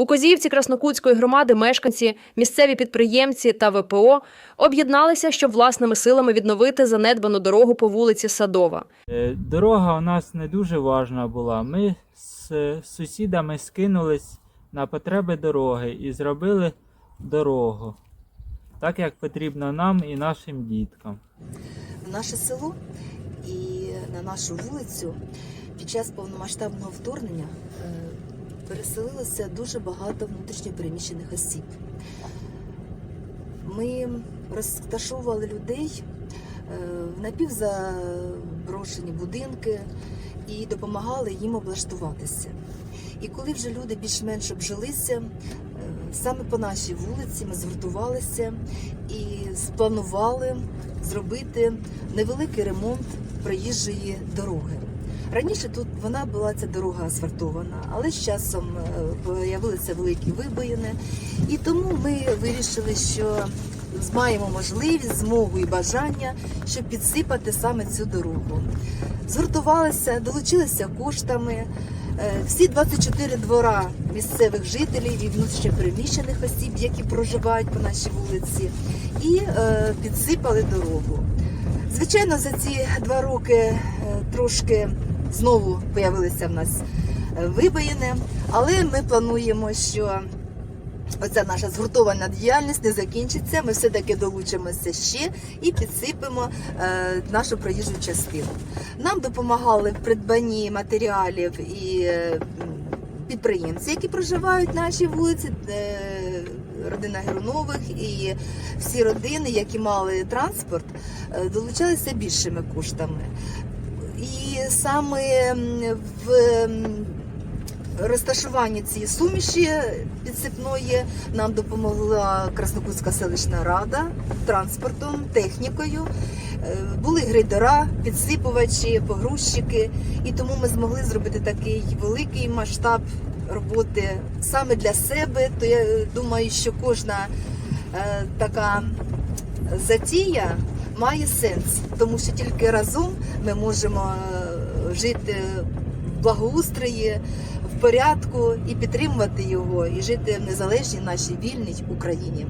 У Козіївці Краснокутської громади мешканці, місцеві підприємці та ВПО об'єдналися, щоб власними силами відновити занедбану дорогу по вулиці Садова. Е, Дорога у нас не дуже важна була. Ми з сусідами скинулись на потреби дороги і зробили дорогу, так як потрібно нам і нашим діткам. в наше село і на нашу вулицю під час повномасштабного вторгнення е, переселилося дуже багато внутрішньопереміщених осіб. Ми розташовували людей е, в напівзаброшені будинки і допомагали їм облаштуватися. І коли вже люди більш-менш обжилися, е, саме по нашій вулиці ми згуртувалися і спланували зробити невеликий ремонт проїжджої дороги. Раніше тут вона була ця дорога асфальтована, але з часом е, з'явилися великі вибоїни, і тому ми вирішили, що маємо можливість, змогу і бажання, щоб підсипати саме цю дорогу. Згуртувалися, долучилися коштами. Е, Всі 24 двора місцевих жителів і внутрішньопереміщених осіб, які проживають по нашій вулиці, і е, підсипали дорогу. Звичайно, за ці два роки е, трошки знову з'явилися в нас е, вибоїни, але ми плануємо, що оця наша згуртована діяльність не закінчиться. Ми все-таки долучимося ще і підсипемо е, нашу проїжджу частину. Нам допомагали в придбанні матеріалів і е, підприємці, які проживають на нашій вулиці. Родина Геронових і всі родини, які мали транспорт, долучалися більшими коштами. Саме в розташуванні цієї суміші підсипної нам допомогла Краснокутська селищна рада транспортом, технікою. Е, Були грейдера, підсипувачі, погрузчики, і тому ми змогли зробити такий великий масштаб роботи саме для себе. То я думаю, що кожна е, така затія має сенс, тому що тільки разом ми можемо е, жити в благоустрої, в порядку і підтримувати його, і жити в незалежній нашій вільній Україні.